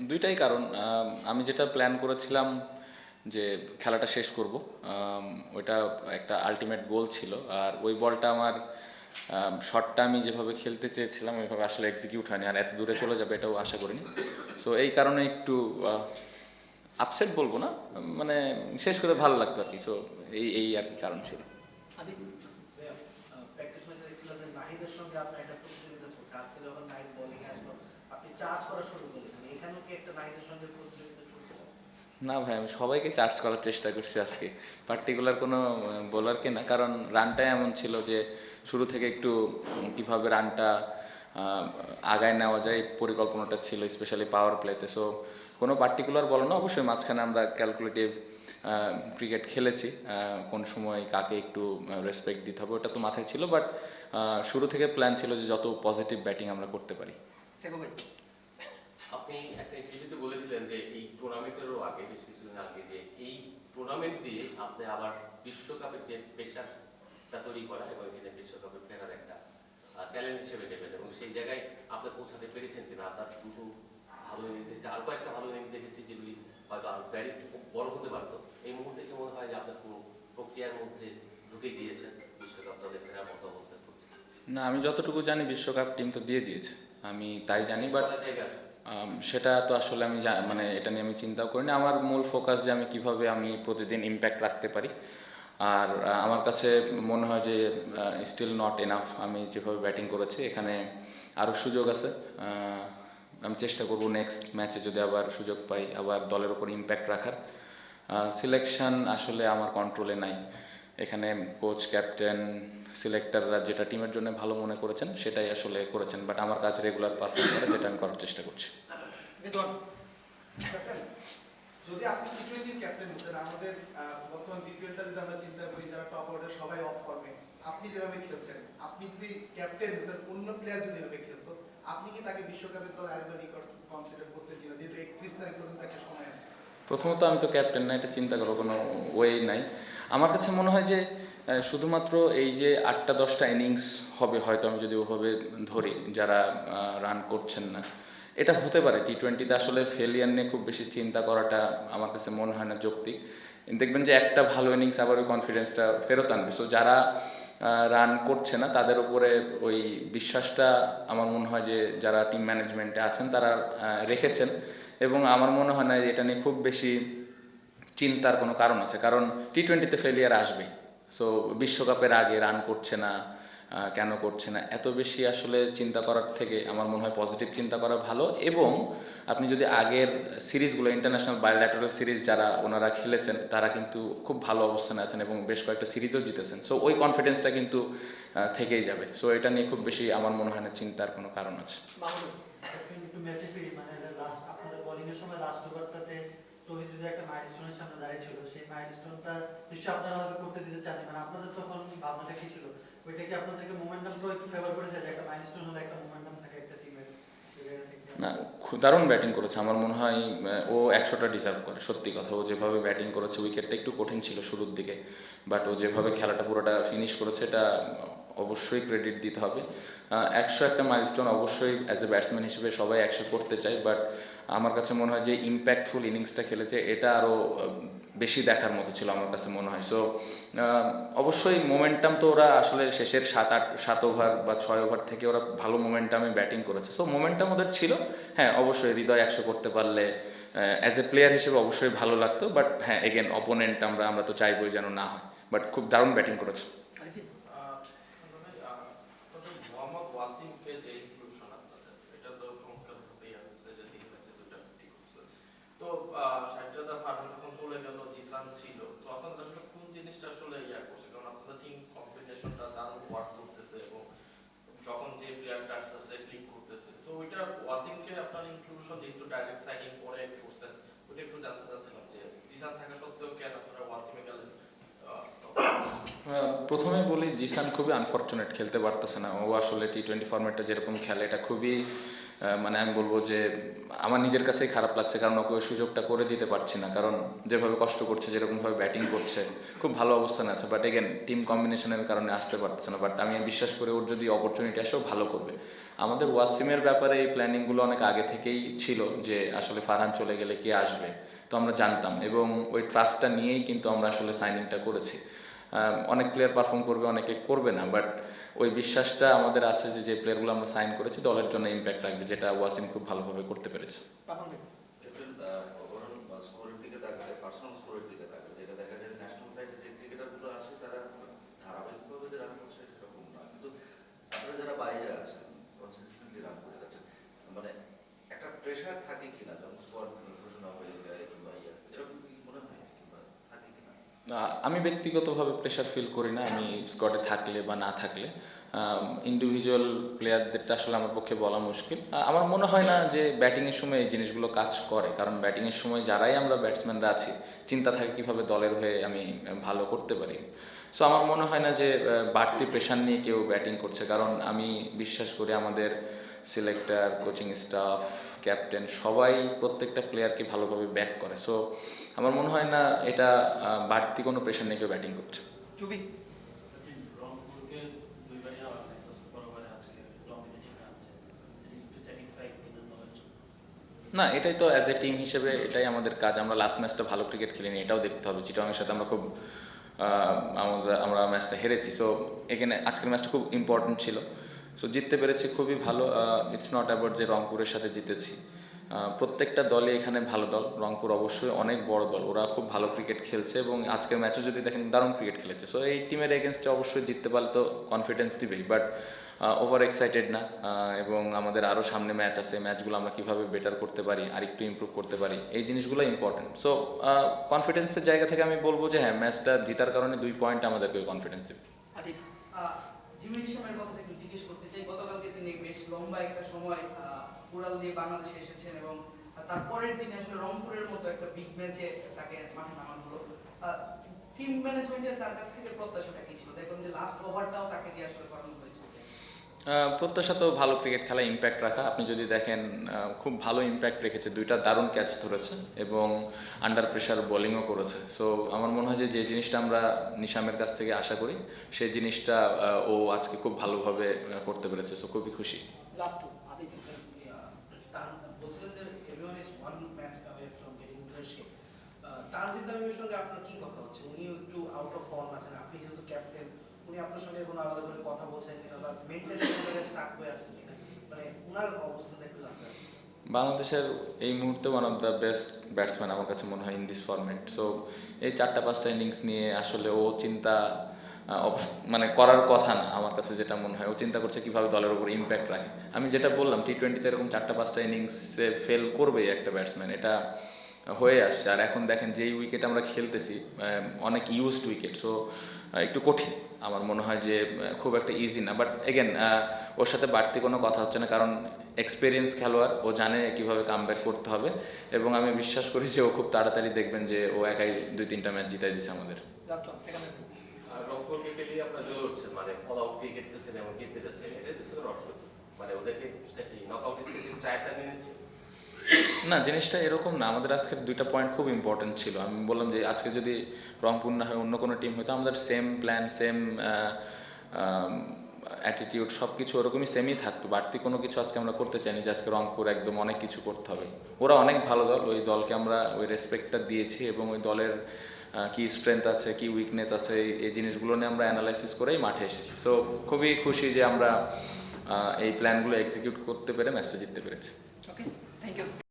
দুইটাই কারণ আমি যেটা প্ল্যান করেছিলাম যে খেলাটা শেষ করব ওইটা একটা আলটিমেট গোল ছিল আর ওই বলটা আমার শটটা আমি যেভাবে খেলতে চেয়েছিলাম ওইভাবে আসলে এক্সিকিউট হয়নি আর এত দূরে চলে যাবে এটাও আশা করিনি। সো এই কারণে একটু আপসেট বলব না মানে শেষ করে ভালো লাগতো আর কি সো এই এই আর কি কারণ ছিল। আপনি চার্জ করা শুরু এখানেও কি একটা নাহিদের সঙ্গে প্রতিযোগিতা চলছে না ভাই আমি সবাইকে চার্জ করার চেষ্টা করছি আজকে। পার্টিকুলার কোনো বোলারকে না? কারণ রানটাই এমন ছিল যে শুরু থেকে একটু কীভাবে রানটা আগায় নেওয়া যায় পরিকল্পনাটা ছিল স্পেশালি পাওয়ার প্লেতে সো কোনো পার্টিকুলার বলো না অবশ্যই মাঝখানে আমরা ক্যালকুলেটিভ ক্রিকেট খেলেছি। কোন সময় কাকে একটু রেসপেক্ট দিতে হবে ওটা তো মাথায় ছিল বাট শুরু থেকে প্ল্যান ছিল যে যত পজিটিভ ব্যাটিং আমরা করতে পারি। আপনি একটা ইন্টারভিউতে বলেছিলেন যে এই টুর্নামেন্টেরও আগে বেশ কিছুদিন আগে যে এই টুর্নামেন্ট দিয়ে আপনি আবার বিশ্বকাপের যে তৈরি করা এবং এখানে বিশ্বকাপে ফেরার একটা চ্যালেঞ্জ হিসেবে নেবেন এবং সেই জায়গায় আপনি পৌঁছাতে পেরেছেন কিনা আপনার দুটো ভালো ইনিংস দেখেছি আরও কয়েকটা ভালো ইনিংস দেখেছি যেগুলি হয়তো আরও ব্যারি বড় হতে পারতো। এই মুহূর্তে কি মনে হয় যে আপনার পুরো প্রক্রিয়ার মধ্যে ঢুকে গিয়েছেন বিশ্বকাপ দলে ফেরার মতো অবস্থা না আমি যতটুকু জানি বিশ্বকাপ টিম তো দিয়ে দিয়েছে। আমি তাই জানি বাট সেটা তো আসলে আমি মানে এটা নিয়ে আমি চিন্তাও করিনি। আমার মূল ফোকাস যে আমি কীভাবে আমি প্রতিদিন ইম্প্যাক্ট রাখতে পারি। আর আমার কাছে মনে হয় যে স্টিল নট এনাফ আমি যেভাবে ব্যাটিং করেছি, এখানে আরও সুযোগ আছে। আমি চেষ্টা করব নেক্সট ম্যাচে যদি আবার সুযোগ পাই, আবার দলের ওপর ইম্প্যাক্ট রাখার। সিলেকশন আসলে আমার কন্ট্রোলে নাই। এখানে কোচ ক্যাপ্টেন সিলেক্টররা যেটা টিমের জন্য ভালো মনে করেছেন সেটাই আসলে করেছেন। বাট আমার কাজ রেগুলার পারফর্ম করা যেটা আমি করার চেষ্টা করছি। যদি আপনি টি ক্যাপ্টেন হতেন আমাদের বর্তমান বিপিএলটা যদি আমরা চিন্তা করি যারা টপ অর্ডার সবাই অফ করবে আপনি যেভাবে খেলছেন আপনি যদি ক্যাপ্টেন হতেন অন্য প্লেয়ার যদি এভাবে খেলতো আপনি কি তাকে বিশ্বকাপের দল আরেকবার কনসিডার করতেন কিনা? যেহেতু একত্রিশ তারিখ পর্যন্ত একটা সময় আছে। প্রথমত আমি তো ক্যাপ্টেন না এটা চিন্তা করার কোনো ওয়ে নাই। আমার কাছে মনে হয় যে শুধুমাত্র এই যে আটটা, দশটা ইনিংস হবে হয়তো আমি যদি ওভাবে ধরি, যারা রান করছেন না। এটা হতে পারে টি টোয়েন্টিতে আসলে ফেলিয়ার নিয়ে খুব বেশি চিন্তা করাটা আমার কাছে মনে হয় না যৌক্তিক। দেখবেন যে একটা ভালো ইনিংস আবার ওই কনফিডেন্সটা ফেরত আনবে। সো যারা রান করছে না, তাদের উপরে ওই বিশ্বাসটা আমার মনে হয় যে যারা টিম ম্যানেজমেন্টে আছেন, তারা রেখেছেন। এবং আমার মনে হয় না এটা নিয়ে খুব বেশি চিন্তার কোনো কারণ আছে। কারণ টি টোয়েন্টিতে ফেলিয়ার আসবে সো বিশ্বকাপের আগে রান করছে না কেন করছে না, এত বেশি আসলে চিন্তা করার থেকে আমার মনে হয় পজিটিভ চিন্তা করা ভালো। এবং আপনি যদি আগের সিরিজগুলো ইন্টারন্যাশনাল বায়োল্যাটারাল সিরিজ যারা ওনারা খেলেছেন, তারা কিন্তু খুব ভালো অবস্থানে আছেন এবং বেশ কয়েকটা সিরিজও জিতেছেন। সো ওই কনফিডেন্সটা কিন্তু থেকেই যাবে। সো এটা নিয়ে খুব বেশি আমার মনে হয় না চিন্তার কোনো কারণ আছে। একটা করতে চান আপনাদের হলে দারুণ ব্যাটিং করেছে। আমার মনে হয় ও একশোটা ডিজার্ভ করে, সত্যি কথা। ও যেভাবে ব্যাটিং করেছে উইকেটটা একটু কঠিন ছিল শুরুর দিকে। বাট ও যেভাবে খেলাটা পুরোটা ফিনিশ করেছে, এটা অবশ্যই ক্রেডিট দিতে হবে। একশো একটা মাইলস্টোন অবশ্যই অ্যাজ এ ব্যাটসম্যান হিসেবে সবাই একশো করতে চায় বাট আমার কাছে মনে হয় যে ইম্প্যাক্টফুল ইনিংসটা খেলেছে, এটা আরও বেশি দেখার মতো ছিল আমার কাছে মনে হয়। সো অবশ্যই মোমেন্টাম তো ওরা আসলে শেষের সাত আট, সাত ওভার বা ছয় ওভার থেকে ওরা ভালো মোমেন্টামে ব্যাটিং করেছে। সো মোমেন্টাম ওদের ছিল। হ্যাঁ অবশ্যই হৃদয় একশো করতে পারলে অ্যাজ এ প্লেয়ার হিসেবে অবশ্যই ভালো লাগতো বাট হ্যাঁ এগেন অপোনেন্ট আমরা আমরা তো চাইবই যেন না হয় বাট খুব দারুণ ব্যাটিং করেছে আরিফিন আহ, মানে, আহ, আপনাদের মোহাম্মদ ওয়াসিমকে যে inclusion আপনাদের, এটা তো চমৎকারভাবেই আসছে যে তিন ম্যাচে দুইটা fifty করছে। তো, আহ, শাহিজাদা ফারহান যখন চলে গেল, জিসান ছিল, তো আপনাদের আসলে কোন জিনিসটা আসলে ইয়া করছে? কারণ আপনাদের team combination টা দারুণ work করতেছে এবং যখন যে ক্লিক করতেছে তো ওইটা আপনার ইনক্লুশন যেহেতু ডাইরেক্ট সাইনিং করে করছেন একটু জানতে চাচ্ছিলাম যে থাকা সত্ত্বেও কেন আপনারা গেলেন আহ, প্রথমে বলি জিসান খুবই আনফর্চুনেট খেলতে পারতেছে না ও আসলে টি টোয়েন্টি ফর্মেটটা যেরকম খেলে এটা খুবই মানে আমি বলব যে আমার নিজের কাছেই খারাপ লাগছে, কারণ ওকে ওই সুযোগটা করে দিতে পারছি না। কারণ যেভাবে কষ্ট করছে যেরকমভাবে ব্যাটিং করছে, খুব ভালো অবস্থানে আছে। বাট এগেন টিম কম্বিনেশনের কারণে আসতে পারছে না। বাট আমি বিশ্বাস করি ওর যদি অপরচুনিটি আসেও ভালো করবে। আমাদের ওয়াসিমের ব্যাপারে এই প্ল্যানিংগুলো অনেক আগে থেকেই ছিল যে আসলে ফারহান চলে গেলে কে আসবে, তো আমরা জানতাম। এবং ওই ট্রাস্টটা নিয়েই কিন্তু আমরা আসলে সাইনিংটা করেছি। অনেক প্লেয়ার পারফর্ম করবে, অনেকে করবে না। বাট ওই বিশ্বাসটা আমাদের আছে যে যে প্লেয়ারগুলো আমরা সাইন করেছি দলের জন্য ইম্প্যাক্ট রাখবে যেটা ওয়াসিম খুব ভালোভাবে করতে পেরেছে। পাপন ভাই ক্যাপ্টেন ওভারঅল স্কোরের দিকে তাকালে পার্সোনাল স্কোরের দিকে তাকালে যেটা দেখা যায় ন্যাশনাল সাইডে যে ক্রিকেটারগুলো আছে তারা ধারাবাহিকভাবে যে রান করছে সেরকম না। কিন্তু যারা বাইরে আছেন কনসিস্টেন্টলি রান করে যাচ্ছেন মানে একটা প্রেশার থাকে কিনা যখন স্কোর ঘোষণা হয়ে যায় কিংবা ইয়ে এরকম কি মনে হয় কিংবা থাকে কিনা আহ, আমি ব্যক্তিগতভাবে প্রেশার ফিল করি না, আমি স্কোয়াডে থাকলে বা না থাকলে। ইন্ডিভিজুয়াল প্লেয়ারদেরটা আসলে আমার পক্ষে বলা মুশকিল। আমার মনে হয় না যে ব্যাটিংয়ের সময় এই জিনিসগুলো কাজ করে, কারণ ব্যাটিংয়ের সময় যারাই আমরা ব্যাটসম্যানরা আছি, চিন্তা থাকে কীভাবে দলের হয়ে আমি ভালো করতে পারি। সো আমার মনে হয় না যে বাড়তি প্রেশার নিয়ে কেউ ব্যাটিং করছে, কারণ আমি বিশ্বাস করি আমাদের সিলেক্টর কোচিং স্টাফ ক্যাপ্টেন সবাই প্রত্যেকটা প্লেয়ারকে ভালোভাবে ব্যাক করে। সো আমার মনে হয় না এটা বাড়তি কোনো প্রেশার নিয়ে কেউ ব্যাটিং করছে। চুবি না এটাই তো অ্যাজ এ টিম হিসেবে এটাই আমাদের কাজ। আমরা লাস্ট ম্যাচটা ভালো ক্রিকেট খেলিনি এটাও দেখতে হবে। চিটংয়ের সাথে আমরা খুব আমরা আমরা ম্যাচটা হেরেছি। সো এখানে আজকের ম্যাচটা খুব ইম্পর্টেন্ট ছিল। সো জিততে পেরেছি খুবই ভালো। ইটস নট অ্যাবাউট যে রংপুরের সাথে জিতেছি। প্রত্যেকটা দলে এখানে ভালো দল। রংপুর অবশ্যই অনেক বড় দল। ওরা খুব ভালো ক্রিকেট খেলছে এবং আজকের ম্যাচও যদি দেখেন, দারুণ ক্রিকেট খেলেছে। সো এই টিমের এগেনস্টে অবশ্যই জিততে পারলে তো কনফিডেন্স দিবেই। বাট ওভার এক্সাইটেড না। এবং আমাদের আরও সামনে ম্যাচ আছে। ম্যাচগুলো আমরা কীভাবে বেটার করতে পারি আর একটু ইমপ্রুভ করতে পারি, এই জিনিসগুলো ইম্পর্টেন্ট সো কনফিডেন্সের জায়গা থেকে আমি বলব যে হ্যাঁ ম্যাচটা জেতার কারণে দুই পয়েন্ট আমাদেরকে কনফিডেন্স দেবে। জিমির একটু জিজ্ঞেস করতে চাই। গতকালকে তিনি বেশ লম্বা একটা সময় উড়াল দিয়ে বাংলাদেশে এসেছেন এবং তারপরের দিনে আসলে রংপুরের মতো একটা বিগ ম্যাচে তাকে মাঠে নামানো হলো। টিম ম্যানেজমেন্টের তার কাছ থেকে প্রত্যাশাটা কি ছিল? দেখুন যে লাস্ট ওভারটাও তাকে দিয়ে আসলে করানো হয়েছে আহ, প্রত্যাশা তো ভালো ক্রিকেট খেলায় ইম্প্যাক্ট রাখা। আপনি যদি দেখেন খুব ভালো ইম্প্যাক্ট রেখেছে। দুইটা দারুণ ক্যাচ ধরেছে এবং আন্ডার প্রেশার বোলিংও করেছে। সো আমার মনে হয় যে যে জিনিসটা আমরা নিশামের কাছ থেকে আশা করি সেই জিনিসটা ও আজকে খুব ভালোভাবে করতে পেরেছে। সো খুবই খুশি। লাস্ট টু আদিব তার বলছিলেন যে everyone is one match away from getting leadership Tanzid তামিমের সঙ্গে আপনার কি কথা হচ্ছে উনিও একটু আউট অফ ফর্ম আছেন আপনি যেহেতু ক্যাপ্টেন উনি আপনার সঙ্গে কোনো আলাদা করে কথা বলছেন কিনা বা মেন্টালি স্টাক হয়ে আছেন কিনা মানে উনার অবস্থাটা একটু জানতে। বাংলাদেশের এই মুহূর্তে one of the best batsman আমার কাছে মনে হয় ইন দিস ফরম্যাট সো এই চারটা পাঁচটা ইনিংস নিয়ে আসলে ও চিন্তা মানে করার কথা না আমার কাছে যেটা মনে হয়। ও চিন্তা করছে কীভাবে দলের উপর ইম্প্যাক্ট রাখে। আমি যেটা বললাম টি টোয়েন্টিতে এরকম চারটা পাঁচটা ইনিংসে ফেল করবেই একটা ব্যাটসম্যান এটা হয়ে আসছে। আর এখন দেখেন যেই উইকেট আমরা খেলতেছি অনেক ইউজড উইকেট সো একটু কঠিন। আমার মনে হয় যে খুব একটা ইজি না। বাট এগেন ওর সাথে বাড়তি কোনো কথা হচ্ছে না কারণ এক্সপিরিয়েন্স খেলোয়াড় ও জানে কীভাবে কাম করতে হবে। এবং আমি বিশ্বাস করি যে ও খুব তাড়াতাড়ি দেখবেন যে ও একাই দুই তিনটা ম্যাচ জিতাই দিছে আমাদের। মানে মানে ওদেরকে নক স্টেজে ট্রায়ালটা নিয়ে নিচ্ছে। না, জিনিসটা এরকম না। আমাদের আজকের দুইটা পয়েন্ট খুব ইম্পর্টেন্ট ছিল। আমি বললাম যে আজকে যদি রংপুর না হয় অন্য কোনো টিম হয়তো আমাদের সেম প্ল্যান সেম অ্যাটিটিউড সব কিছু ওরকমই সেমই থাকতো। বাড়তি কোনো কিছু আজকে আমরা করতে চাইনি যে আজকে রংপুর একদম অনেক কিছু করতে হবে। ওরা অনেক ভালো দল। ওই দলকে আমরা ওই রেসপেক্টটা দিয়েছি এবং ওই দলের কি স্ট্রেংথ আছে, কি উইকনেস আছে, এই জিনিসগুলো নিয়ে আমরা অ্যানালাইসিস করেই মাঠে এসেছি। সো খুবই খুশি যে আমরা এই প্ল্যানগুলো এক্সিকিউট করতে পেরে ম্যাচটা জিততে পেরেছি। Okay thank you